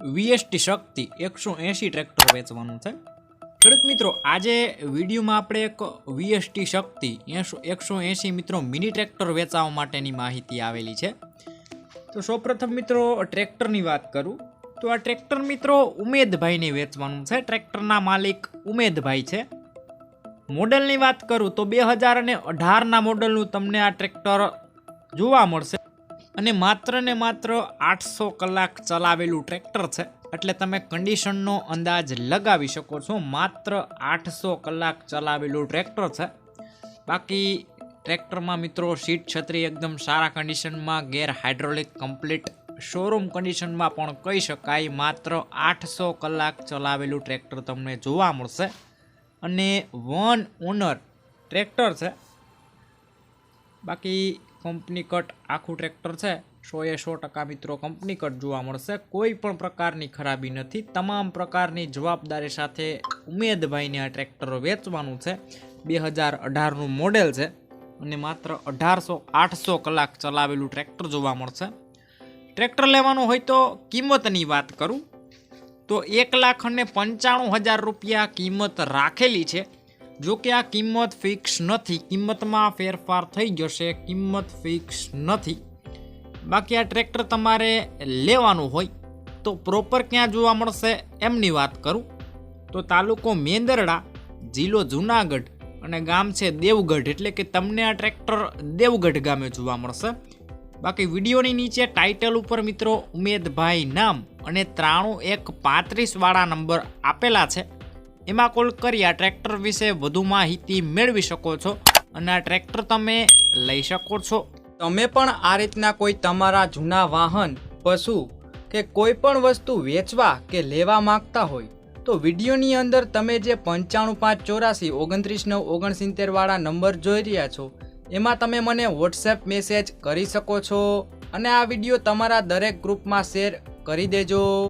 VST શક્તિ એકસો એંશી tractor વેચવાનું છે. ખેડૂત મિત્રો, આજે વિડીયોમાં આપણે એક વીએસટી શક્તિ એસો એકસો એંશી મિત્રો મિની ટ્રેક્ટર વેચાવા માટેની માહિતી આવેલી છે. તો સૌપ્રથમ મિત્રો, ટ્રેક્ટરની વાત કરું. તો આ ટ્રેક્ટર મિત્રો ઉમેદભાઈને વેચવાનું છે. ટ્રેક્ટરના માલિક ઉમેદભાઈ છે. મોડલની વાત કરું તો બે હજાર અને અઢારના મોડલનું તમને આ ટ્રેક્ટર જોવા મળશે. અને માત્ર ને માત્ર આઠસો કલાક ચલાવેલું ટ્રેક્ટર છે. એટલે તમે કન્ડિશનનો અંદાજ લગાવી શકો છો. માત્ર આઠસો કલાક ચલાવેલું ટ્રેક્ટર છે. બાકી ટ્રેક્ટરમાં મિત્રો સીટ છત્રી એકદમ સારા કન્ડિશનમાં ગેર હાઇડ્રોલિક કમ્પ્લીટ શોરૂમ કન્ડિશનમાં પણ કહી શકાય. માત્ર આઠસો કલાક ચલાવેલું ટ્રેક્ટર તમને જોવા મળશે. અને વન ઓનર ટ્રેક્ટર છે. બાકી કંપની કટ આખું ટ્રેક્ટર છે. સો એ સો ટકા મિત્રો કંપની કટ જોવા મળશે. કોઈ પણ પ્રકારની ખરાબી નથી. તમામ પ્રકારની જવાબદારી સાથે ઉમેદભાઈને આ ટ્રેક્ટર વેચવાનું છે. બે હજાર અઢારનું મોડેલ છે અને માત્ર અઢારસો આઠસો કલાક ચલાવેલું ટ્રેક્ટર જોવા મળશે. ટ્રેક્ટર લેવાનું હોય તો કિંમતની વાત કરું. તો એક લાખ અને પંચાણું હજાર રૂપિયા કિંમત રાખેલી છે. જો કે આ કિંમત ફિક્સ નથી. કિંમતમાં ફેરફાર થઈ જશે. કિંમત ફિક્સ નથી. બાકી આ ટ્રેક્ટર તમારે લેવાનું હોય તો પ્રોપર ક્યાં જોવા મળશે એમની વાત કરું. તો તાલુકો મેંદરડા, જિલ્લો જુનાગઢ અને ગામ છે દેવગઢ. એટલે કે તમને આ ટ્રેક્ટર દેવગઢ ગામે જોવા મળશે. બાકી વિડીયોની નીચે ટાઇટલ ઉપર મિત્રો ઉમેદભાઈ નામ અને ત્રાણું એક પાંત્રીસવાળા નંબર આપેલા છે. એમાં કોલ કરી આ ટ્રેક્ટર વિશે વધુ માહિતી મેળવી શકો છો અને આ ટ્રેક્ટર તમે લઈ શકો છો. તમે પણ આ રીતના કોઈ તમારા જૂના વાહન, પશુ કે કોઈ પણ વસ્તુ વેચવા કે લેવા માંગતા હોય, તો વિડીયોની અંદર તમે જે પંચાણું પાંચ ચોરાસી ઓગણત્રીસ નવ ઓગણસિત્તેરવાળા નંબર જોઈ રહ્યા છો, એમાં તમે મને વોટ્સએપ મેસેજ કરી શકો છો અને આ વીડિયો તમારા દરેક ગ્રુપમાં શેર કરી દેજો.